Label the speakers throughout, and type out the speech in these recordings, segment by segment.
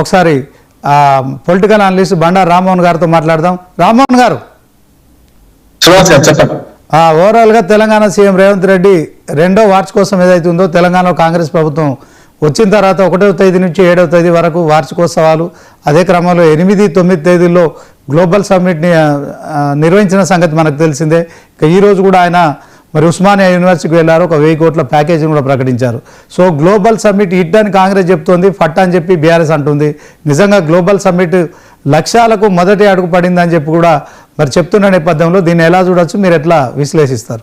Speaker 1: ఒకసారి political analyst Bandaru Rammohan గారితో మాట్లాడదాం. రామ్మోహన్ గారు. ఓవరాల్గా తెలంగాణ సీఎం రేవంత్ రెడ్డి రెండో వార్షికోత్సవం ఏదైతే ఉందో తెలంగాణలో కాంగ్రెస్ ప్రభుత్వం వచ్చిన తర్వాత ఒకటవ తేదీ నుంచి ఏడవ తేదీ వరకు వార్షికోత్సవాలు అదే క్రమంలో ఎనిమిది తొమ్మిది తేదీల్లో గ్లోబల్ సమ్మిట్ని నిర్వహించిన సంగతి మనకు తెలిసిందే. ఇక ఈ రోజు కూడా ఆయన మరి ఉస్మానియా యూనివర్సిటీకి వెళ్ళారు. ఒక వెయ్యి కోట్ల ప్యాకేజీని కూడా ప్రకటించారు. సో గ్లోబల్ సమ్మిట్ హిట్ అని కాంగ్రెస్ చెప్తోంది. ఫట్ అని చెప్పి బీఆర్ఎస్ అంటుంది. నిజంగా గ్లోబల్ సమ్మిట్ లక్ష్యాలకు మొదటి అడుగు పడిందని చెప్పి కూడా మరి చెప్తున్న నేపథ్యంలో దీన్ని ఎలా చూడొచ్చు? మీరు ఎట్లా విశ్లేషిస్తారు?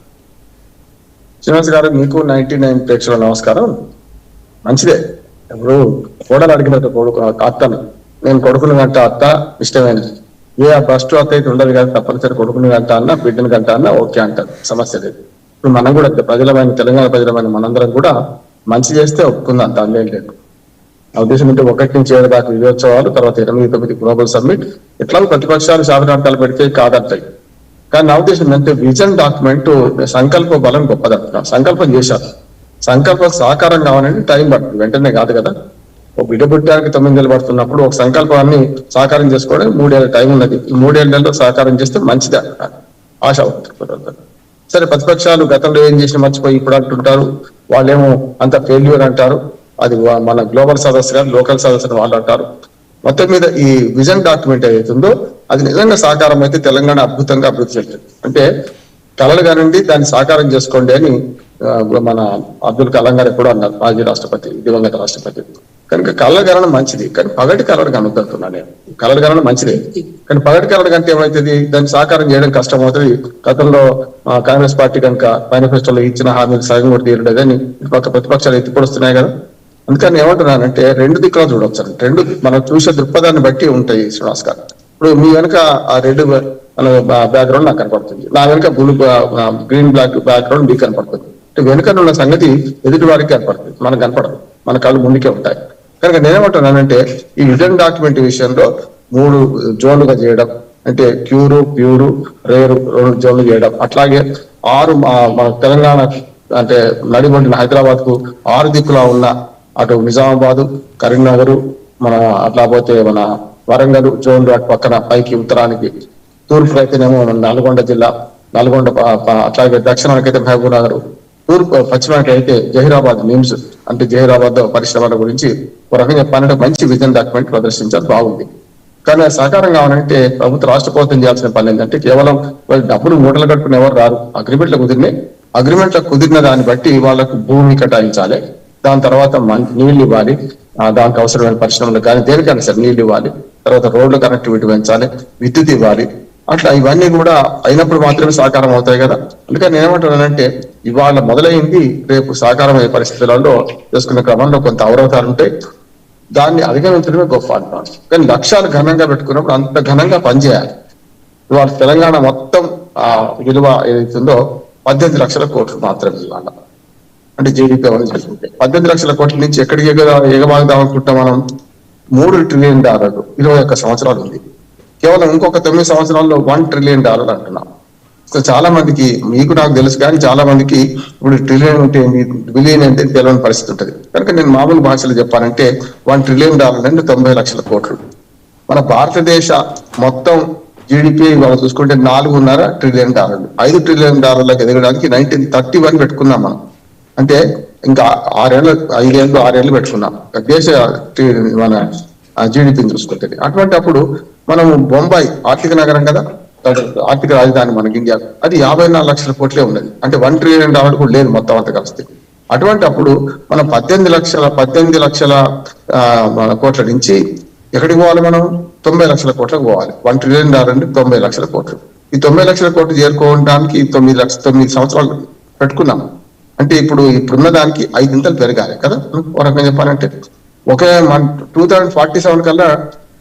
Speaker 2: శ్రీనివాస్ గారు మీకు నైన్టీ నైన్ ప్రేక్షకుల నమస్కారం. మంచిదే. ఇప్పుడు కోడలు అడిగినట్టు కొడుకు అత్తను. నేను కొడుకుని గంట అత్త ఇష్టమైనది. ఏ ఫస్ట్ అత్త అయితే ఉండదు కదా తప్పనిసరి కొడుకుని గంట అన్న బిడ్డని గంట అన్న ఓకే అంటారు. సమస్య లేదు. ఇప్పుడు మనం కూడా ప్రజలమైన తెలంగాణ ప్రజలమైన మనందరం కూడా మంచి చేస్తే ఒప్పుకుందాం దానిలో ఏం లేదు. ఆ ఉద్దేశం అంటే ఒకటి నుంచి ఏడు దాకా విజయోత్సవాలు తర్వాత ఎనిమిది తొమ్మిది గ్లోబల్ సమ్మిట్ ఇట్లా ప్రతిపక్షాలు శాసనార్థాలు పెడితే కాదంటాయి. కానీ నా ఉద్దేశం ఏంటంటే విజన్ డాక్యుమెంట్ సంకల్ప బలం గొప్పదంటున్నా సంకల్పం చేశారు. సంకల్పం సాకారం కావాలంటే టైం పడుతుంది. వెంటనే కాదు కదా. ఒక బిడ్డ పుట్టడానికి తొమ్మిది నెలలు పడుతున్నప్పుడు ఒక సంకల్పాన్ని సాకారం చేసుకోవడానికి మూడేళ్ళ టైం ఉన్నది. ఈ మూడేళ్ళలో సాకారం చేస్తే మంచిది అంటున్నారు ఆశ సరే ప్రతిపక్షాలు గతంలో ఏం చేసినా మర్చిపోయి ఇప్పుడు అంటుంటారు. వాళ్ళేమో అంత ఫెయిల్యూర్ అంటారు. అది వా- మన గ్లోబల్ సదస్సు కానీ లోకల్ సదస్సు అని వాళ్ళు అంటారు. మొత్తం మీద ఈ విజన్ డాక్యుమెంట్ ఏదైతుందో అది నిజంగా సాకారం అయితే తెలంగాణ అద్భుతంగా అభివృద్ధి చెందుతుంది అంటే కలలు కానివ్వండి దాన్ని సాకారం చేసుకోండి అని మన అబ్దుల్ కలాం గారు కూడా అన్నారు మాజీ రాష్ట్రపతి దివంగత రాష్ట్రపతి. కనుక కళ్ళ గణన మంచిది కానీ పగటి కలడు కనుగొంటున్నా నేను. కలడు గణన మంచిదే. కానీ పగటి కలడు కంటే ఏమవుతుంది దాన్ని సాకారం చేయడం కష్టం అవుతుంది. గతంలో కాంగ్రెస్ పార్టీ కనుక మేనిఫెస్టోలో ఇచ్చిన హామీలు సగం కూడా తీరలేదని పక్క ప్రతిపక్షాలు ఎత్తిపడుస్తున్నాయి కదా. అందుకని ఏమంటున్నానంటే రెండు దిక్కులా చూడొచ్చు రెండు మనం చూసే దృక్పథాన్ని బట్టి ఉంటాయి శ్రీనివాస్ గారు ఇప్పుడు మీ వెనుక ఆ రెడ్ బ్యాక్గ్రౌండ్ నాకు కనపడుతుంది. నా వెనుక బ్లూ గ్రీన్ బ్లాక్ బ్యాక్గ్రౌండ్ మీకు కనపడుతుంది. అంటే వెనుక ఉన్న సంగతి ఎదుటి వారికి కనపడుతుంది. మనకు కనపడదు. మన కళ్ళు ముందుకే ఉంటాయి. కనుక నేనేమంటున్నానంటే ఈ రిటర్న్ డాక్యుమెంట్ విషయంలో మూడు జోన్లుగా చేయడం అంటే క్యూరు ప్యూరు రేరు రెండు జోన్లు చేయడం. అట్లాగే ఆరు మన తెలంగాణ అంటే నడిబొండిన హైదరాబాద్కు ఆరు దిక్కులా ఉన్న అటు నిజామాబాద్ కరీంనగర్ మన అట్లా పోతే మన వరంగల్ జోన్లు అటు పక్కన పైకి ఉత్తరానికి తూర్పు అయితేనేమో మన నల్గొండ జిల్లా నల్గొండ అట్లాగే దక్షిణానికి అయితే మహబూబ్ నగర్ తూర్పు పశ్చిమానికి అయితే జహీరాబాద్ నిమ్స్ అంటే జహీరాబాద్ పరిశ్రమల గురించి ఒక రకంగా చెప్పాలంటే మంచి విజన్ డాక్యుమెంట్ ప్రదర్శించారు. బాగుంది. కానీ సహకారం కావాలంటే ప్రభుత్వ రాష్ట్ర ప్రభుత్వం చేయాల్సిన పని ఏంటంటే కేవలం వాళ్ళు డబ్బులు మూటలు కట్టుకుని ఎవరు రారు. అగ్రిమెంట్లు కుదిరినాయి అగ్రిమెంట్లు కుదిరిన దాన్ని బట్టి వాళ్ళకు భూమి కేటాయించాలి. దాని తర్వాత మంచి నీళ్ళు ఇవ్వాలి. దానికి అవసరమైన పరిశ్రమలు కానీ దేనికైనా సరే నీళ్ళు ఇవ్వాలి. తర్వాత రోడ్ల కనెక్టివిటీ పెంచాలి. విద్యుత్ ఇవ్వాలి. అట్లా ఇవన్నీ కూడా అయినప్పుడు మాత్రమే సహకారం అవుతాయి కదా. అందుకని నేనేమంటున్నానంటే ఇవాళ మొదలైంది రేపు సాకారమయ్యే పరిస్థితులలో చేసుకునే క్రమంలో కొంత అవరోధాలు ఉంటాయి. దాన్ని అధిగమించడమే గొప్ప అంటున్నాను కానీ లక్ష్యాలు ఘనంగా పెట్టుకున్నప్పుడు అంత ఘనంగా పనిచేయాలి. ఇవాళ తెలంగాణ మొత్తం ఆ విలువ ఏదైతుందో పద్దెనిమిది లక్షల కోట్లు మాత్రమే ఇవాళ. అంటే జీడిపి అవన్నీ చేసుకుంటే పద్దెనిమిది లక్షల కోట్ల నుంచి ఎక్కడికి ఎగ ఎగబాగుదాం అనుకుంటాం మనం? మూడు ట్రిలియన్ డాలర్లు ఇరవై ఒక్క సంవత్సరాలు ఉంది. కేవలం ఇంకొక తొమ్మిది సంవత్సరాల్లో వన్ ట్రిలియన్ డాలర్ అంటున్నాం. సో చాలా మందికి మీకు నాకు తెలుసు కానీ చాలా మందికి ఇప్పుడు ట్రిలియన్ అంటే బిలియన్ అంటే తెలియని పరిస్థితి ఉంటుంది. కనుక నేను మామూలు భాషలో చెప్పానంటే వన్ ట్రిలియన్ డాలర్ అంటే తొంభై లక్షల కోట్లు. మన భారతదేశ మొత్తం జీడిపి మనం చూసుకుంటే నాలుగున్నర ట్రిలియన్ డాలర్లు ఐదు ట్రిలియన్ డాలర్లకు ఎదగడానికి నైన్టీన్ థర్టీ వన్ పెట్టుకున్నాం మనం. అంటే ఇంకా ఆరేళ్ళు ఐదేళ్ళు ఆరేళ్ళు పెట్టుకున్నాం. దేశ మన జీడిపిని చూసుకుంటే. అటువంటి అప్పుడు మనము బొంబాయి ఆర్థిక నగరం కదా? ఆర్థిక రాజధాని మనకి ఇండియా. అది యాభై నాలుగు లక్షల కోట్లే ఉన్నది. అంటే వన్ ట్రిలియన్ డాలర్ కూడా లేదు మొత్తం అంత కలిస్తే అటువంటి అప్పుడు మనం పద్దెనిమిది లక్షల పద్దెనిమిది లక్షల ఆ, మన కోట్ల నుంచి ఎక్కడికి పోవాలి మనం? తొంభై లక్షల కోట్లకు పోవాలి. వన్ ట్రిలియన్ డాలర్ అంటే తొంభై లక్షల కోట్లు. ఈ తొంభై లక్షల కోట్లు చేరుకోవడానికి తొమ్మిది లక్ష తొమ్మిది సంవత్సరాలు పెట్టుకున్నాం. అంటే ఇప్పుడు ఇప్పుడున్న దానికి ఐదింతలు పెరగాలి కదా? ఒక రకంగా చెప్పాలంటే. ఒకే టూ థౌజండ్ ఫార్టీ సెవెన్ కల్లా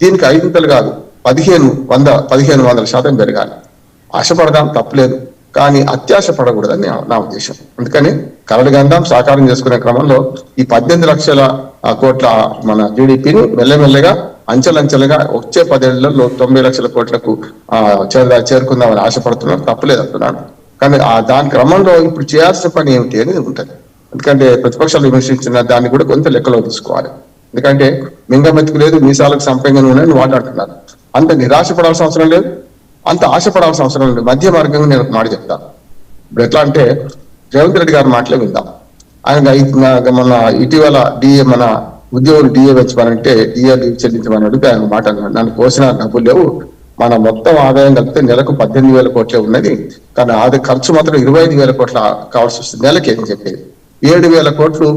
Speaker 2: దీనికి ఐదింతలు కాదు. పదిహేను వంద పదిహేను వందల శాతం పెరగాలి. ఆశపడదాం తప్పలేదు. కానీ అత్యాశ పడకూడదని నా- ఉద్దేశం. అందుకని కరడు గంధం సాకారం చేసుకునే క్రమంలో ఈ పద్దెనిమిది లక్షల కోట్ల మన జీడిపిని మెల్లమెల్లగా అంచెలంచెలుగా వచ్చే పదేళ్ళలో తొంభై లక్షల కోట్లకు ఆ చేరుకుందామని ఆశపడుతున్నాను. తప్పలేదు అంటున్నాను. కానీ ఆ దాని క్రమంలో ఇప్పుడు చేయాల్సిన పని ఏమిటి అనేది ఉంటుంది. ఎందుకంటే ప్రతిపక్షాలు విమర్శించిన దాన్ని కూడా కొంత లెక్కలో తీసుకోవాలి. ఎందుకంటే మింగమెత్తుకు లేదు మీసాలకు సంపంగా ఉన్నాయని వాళ్ళు అంటున్నారు అంత నిరాశపడాల్సిన అవసరం లేదు. అంత ఆశపడాల్సిన అవసరం లేదు. మధ్య మార్గంగా నేను ఒక మాట చెప్తాను. ఇప్పుడు ఎట్లా అంటే రేవంత్ రెడ్డి గారి మాటలే విందాం. ఆయన మన ఇటీవల డిఏ మన ఉద్యోగులు డిఏ పెంచమనంటే డిఏ చెల్లించమని అడిగితే ఆయన మాట అన్నాడు. నన్ను కోసిన డబ్బులు లేవు. మన మొత్తం ఆదాయం కలిపితే నెలకు పద్దెనిమిది వేల కోట్లే ఉన్నది. కానీ ఆది ఖర్చు మాత్రం ఇరవై ఐదు వేల కోట్ల కావాల్సి వస్తుంది. నెలకి అని చెప్పేది. ఏడు వేల కోట్లు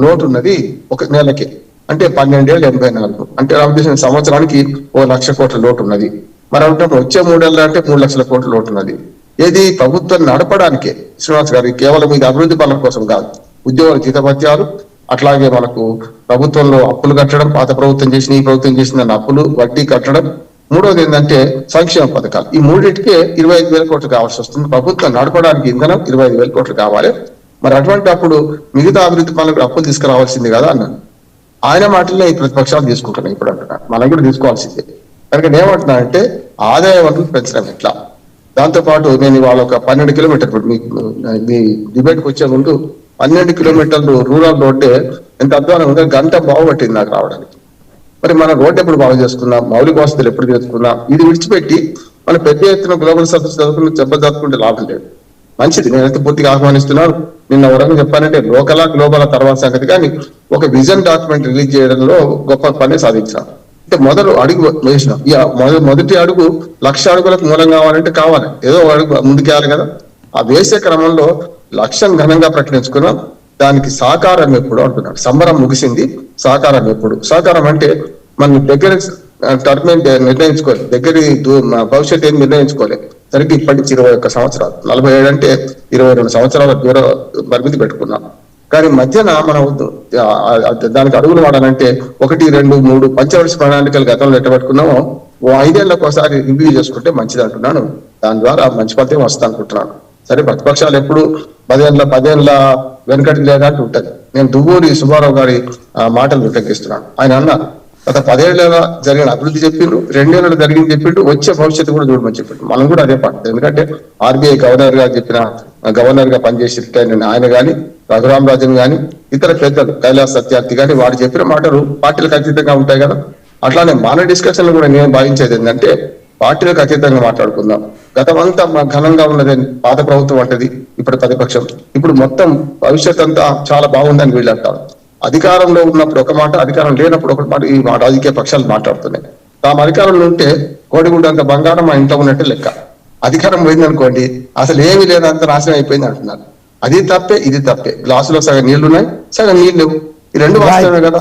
Speaker 2: నోటు ఉన్నది ఒక నెలకి. అంటే పన్నెండేళ్ళు ఎనభై నాలుగు అంటే రామకృష్ణ సంవత్సరానికి ఓ లక్ష కోట్ల లోటు ఉన్నది మరి అంటే వచ్చే మూడేళ్ళ అంటే మూడు లక్షల కోట్ల లోటు ఉన్నది ఏది ప్రభుత్వం నడపడానికే. శ్రీనివాస్ గారు కేవలం ఇది అభివృద్ధి పనుల కోసం కాదు. ఉద్యోగుల జీతభత్యాలు అట్లాగే మనకు ప్రభుత్వంలో అప్పులు కట్టడం పాత ప్రభుత్వం చేసిన ఈ ప్రభుత్వం చేసిన అప్పులు వడ్డీ కట్టడం. మూడోది ఏంటంటే సంక్షేమ పథకాలు. ఈ మూడింటికే ఇరవై ఐదు వేల కోట్లు కావాల్సి వస్తుంది. ప్రభుత్వం నడపడానికి ఇంధనం ఇరవై ఐదు వేల కోట్లు కావాలి. మరి అటువంటి అప్పుడు మిగతా అభివృద్ధి పనులకు అప్పులు తీసుకురావాల్సింది కదా అన్నాను. ఆయన మాటల్లో ఈ ప్రతిపక్షాలు తీసుకుంటున్నాయి ఇప్పుడు అంటున్నారు మనం కూడా తీసుకోవాల్సిందే. కనుక నేను ఏమంటున్నా అంటే ఆదాయ వనరులు పెంచడం ఎట్లా? దాంతోపాటు నేను ఇవాళ ఒక పన్నెండు కిలోమీటర్లు మీ డిబేట్కి వచ్చే ముందు పన్నెండు కిలోమీటర్లు రూరల్ రోడ్డే ఎంత అధ్వానం ఉందో గంట బాగుపట్టింది నాకు రావడానికి. మరి మన రోడ్డు ఎప్పుడు బాగు చేసుకున్నాం? మౌలిక వసతులు ఎప్పుడు చేసుకున్నాం? ఇది విడిచిపెట్టి మన పెద్ద ఎత్తున గ్లోబల్ సర్వీస్ చదువుకుని దెబ్బ చదువుకుంటే లాభం లేదు. మంచిది. నేనైతే పూర్తిగా ఆహ్వానిస్తున్నాను. నిన్న వరకు చెప్పానంటే లోకలా గ్లోబల్ తర్వాత సంగతి కానీ ఒక విజన్ డాక్యుమెంట్ రిలీజ్ చేయడంలో గొప్ప పని సాధించాం అంటే మొదలు అడుగు వేసిన. ఇక మొదటి అడుగు లక్ష అడుగులకు మూలం కావాలంటే కావాలి. ఏదో అడుగు ముందుకేయాలి కదా. ఆ వేసే క్రమంలో లక్ష్యం ఘనంగా ప్రకటించుకున్నాం. దానికి సాకారం ఎప్పుడు అంటున్నాడు. సంబరం ముగిసింది. సాకారం ఎప్పుడు? సాకారం అంటే మన దగ్గర టర్మ్ నిర్ణయించుకోలేదు దగ్గర దూ- ఏం నిర్ణయించుకోలేదు సరిగ్గా ఇప్పటి నుంచి ఇరవై ఒక్క సంవత్సరాలు. నలభై ఏడు అంటే ఇరవై రెండు సంవత్సరాల దూర పరిమితి పెట్టుకున్నాం. కానీ మధ్యన మనం దానికి అడుగులు వాడాలంటే ఒకటి రెండు మూడు పంచవర్ష ప్రణాళికలు గతంలో ఎట్టబెట్టుకున్నామో ఓ ఐదేళ్ళకు ఒకసారి రివ్యూ చేసుకుంటే మంచిది అంటున్నాను. దాని ద్వారా మంచి ఫలితం వస్తా అనుకుంటున్నాను. సరే ప్రతిపక్షాలు ఎప్పుడు పదేళ్ళ పదేళ్ళ వెనకటి లేదా ఉంటుంది. ఉంటది నేను దువ్వూరి సుబ్బారావు గారి ఆ, మాటలు విటంకిస్తున్నాను ఆయన అన్నారు గత పదేళ్ళ జరిగిన అభివృద్ధి చెప్పిండు రెండేళ్ళు జరిగింది చెప్పిండు వచ్చే భవిష్యత్తు కూడా చూడమని చెప్పిండు మనం కూడా అదే పాట. ఎందుకంటే ఆర్బీఐ గవర్నర్గా చెప్పిన గవర్నర్గా పనిచేసి అయిన ఆయన గాని రఘురామ్ రాజన్ గాని ఇతర పెద్దలు కైలాస్ సత్యార్థి గాని వారు చెప్పిన మాటలు పార్టీలకు అతీతంగా ఉంటాయి కదా. అట్లానే మన డిస్కషన్ కూడా నేను భావించేది ఏంటంటే పార్టీలకు అతీతంగా మాట్లాడుకుందాం. గతమంతా మా ఘనంగా ఉన్నది పాత ప్రభుత్వం అంటది ఇప్పుడు ప్రతిపక్షం. ఇప్పుడు మొత్తం భవిష్యత్ అంతా చాలా బాగుందని వీళ్ళు అంటారు. అధికారంలో ఉన్నప్పుడు ఒక మాట అధికారం లేనప్పుడు ఒక మాట ఈ రాజకీయ పక్షాలు మాట్లాడుతున్నాయి. తాము అధికారంలో ఉంటే కోడిగుడ్డంత బంగారం మా ఇంట్లో ఉన్నట్టే లెక్క. అధికారం పోయిందనుకోండి అసలు ఏమీ లేనంత నాశనం అయిపోయింది అంటున్నారు. అది తప్పే ఇది తప్పే. గ్లాసులో సగం నీళ్ళు ఉన్నాయి సగం నీళ్ళు లేవు. ఈ రెండు వాస్తవమే కదా.